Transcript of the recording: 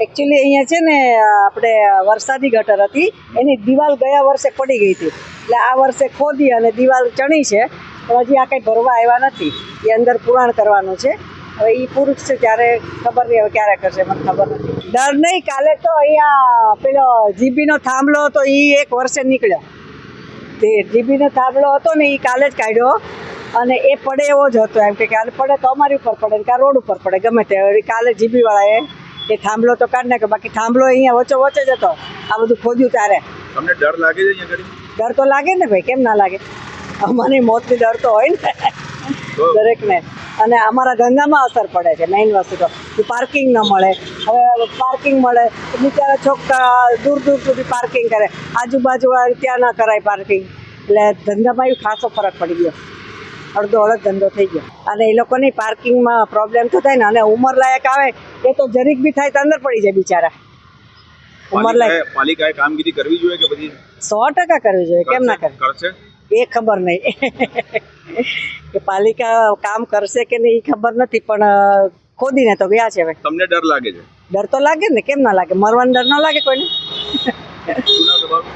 Actually અહીંયા છે ને આપણે વરસાદી ગટર હતી. એની દિવાલ ગયા વર્ષે પડી ગઈ હતી. એટલે આ વર્ષે ખોદી અને દિવાલ ચણી છે. પણ હજી આ કંઈ ભરવા આવ્યા નથી. એ અંદર પુરાણ કરવાનું છે. હવે એ પુરુષ છે, ત્યારે ખબર નહીં હવે ક્યારે કરશે, મને ખબર નથી. ડર નહીં, કાલે તો અહીંયા પેલો જીબીનો થાંભલો હતો એ એક વર્ષે નીકળ્યો. તે જીબીનો થાંભલો હતો ને એ કાલે જ કાઢ્યો. અને એ પડે એવો જ હતો, એમ કે કાલે પડે તો અમારી ઉપર પડે ને, કાં રોડ ઉપર પડે, ગમે તે. કાલે જીબી વાળાએ એ થાંભલો તો કાઢ નાખ્યો બાકી થાંભલો અહીંયા વચ્ચે વચ્ચે જ હતો. આ બધું ખોદ્યું તારે તમને ડર લાગે છે ડર તો લાગે ને ભાઈ કેમ ના લાગે? અમારી મોતની ડર તો હોય ને. દરેકને. અને અમારા ધંધામાં અસર પડે છે મેઇન વસ્તુ તો. પાર્કિંગ ન મળે. હવે પાર્કિંગ મળે બિચારા છોકરા દૂર દૂર સુધી પાર્કિંગ કરે. આજુબાજુ ત્યાં ના કરાય પાર્કિંગ એટલે ધંધામાં એ ખાસો ફરક પડી ગયો. અડધો અડધ ધંધો થઈ ગયો. અને એ લોકોની પાર્કિંગમાં પ્રોબ્લેમ તો થાય ને અને ઉંમર લાયક આવે એ તો જરીક બી થાય તો અંદર પડી જાય બિચારા. ઉંમર લાયક પાલિકાએ કામગીરી કરવી જોઈએ કે પછી સો ટકા કરવી જોઈએ કેમ ના કરે એ ખબર નહીં. કે પાલિકા કામ કરશે કે નહીં એ ખબર નથી પણ ખોદીને તો ગયા છે હવે. તમને ડર લાગે છે? ડર તો લાગે ને કેમ ના લાગે? મરવાનો ડર ના લાગે કોઈને?